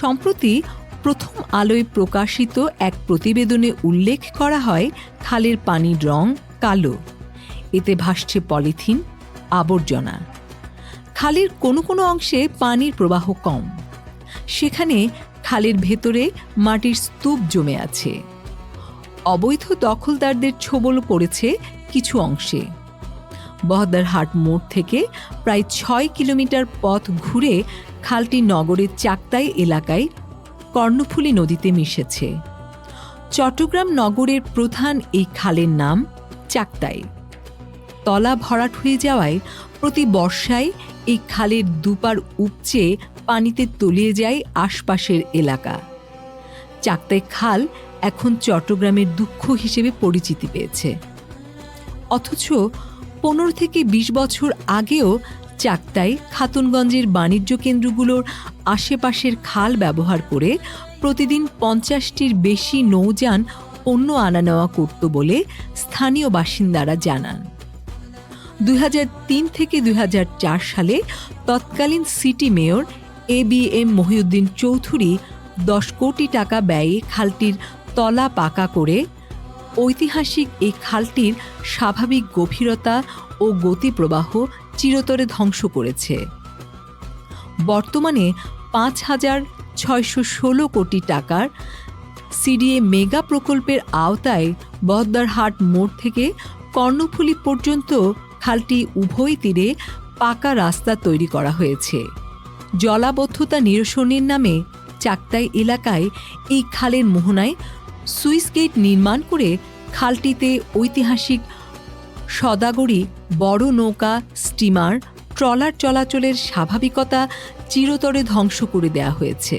সম্প্রতি প্রথম আলোয় প্রকাশিত এক প্রতিবেদনে উল্লেখ করা হয় খালের পানির রং কালো। এতে ভাসছে পলিথিন, আবর্জনা। খালের কোনো কোনো অংশে পানির প্রবাহ কম। সেখানে খালের ভেতরে মাটির স্তূপ জমে আছে। অবৈধ দখলদারদের ছোবল পড়েছে কিছু অংশে। বহদ্দারহাট মোড় থেকে প্রায় ছয় কিলোমিটার পথ ঘুরে খালটি নগরের চাকতাই এলাকায় কর্ণফুলী নদীতে মিশেছে। চট্টগ্রাম নগরের প্রধান এই খালের নাম চাকতাই। তলা ভরাট হয়ে যাওয়ায় প্রতি বর্ষায় এই খালের দুপার উপচে পানিতে তলিয়ে যায় আশপাশের এলাকা। চাকতাই খাল এখন চট্টগ্রামের দুঃখ হিসেবে পরিচিতি পেয়েছে। অথচ পনেরো থেকে ২০ বছর আগেও চাকতাই, খাতুনগঞ্জের বাণিজ্য কেন্দ্রগুলোর আশেপাশের খাল ব্যবহার করে প্রতিদিন পঞ্চাশটির বেশি নৌযান পণ্য আনা নেওয়া করত বলে স্থানীয় বাসিন্দারা জানান। দুই হাজার তিন থেকে দুই হাজার চার সালে তৎকালীন city mayor A B M Mohiuddin Chowdhury দশ কোটি টাকা ব্যয়ে খালটির তলা পাকা করে ঐতিহাসিক এই খালটির স্বাভাবিক গভীরতা ও গতিপ্রবাহ চিরতরে ধ্বংস করেছে। বর্তমানে পাঁচ হাজার ছয়শো ষোলো কোটি টাকার সিডিএ মেগা প্রকল্পের আওতায় বহদ্দারহাট মোড় থেকে কর্ণফুলী পর্যন্ত খালটি উভয় তীরে পাকা রাস্তা তৈরি করা হয়েছে। জলাবদ্ধতা নিরসনের নামে চাকতাই এলাকায় এই খালের মোহনায় সুইস গেট নির্মাণ করে খালটিতে ঐতিহাসিক সদাগরি বড় নৌকা, স্টিমার, ট্রলার চলাচলের স্বাভাবিকতা চিরতরে ধ্বংস করে দেয়া হয়েছে।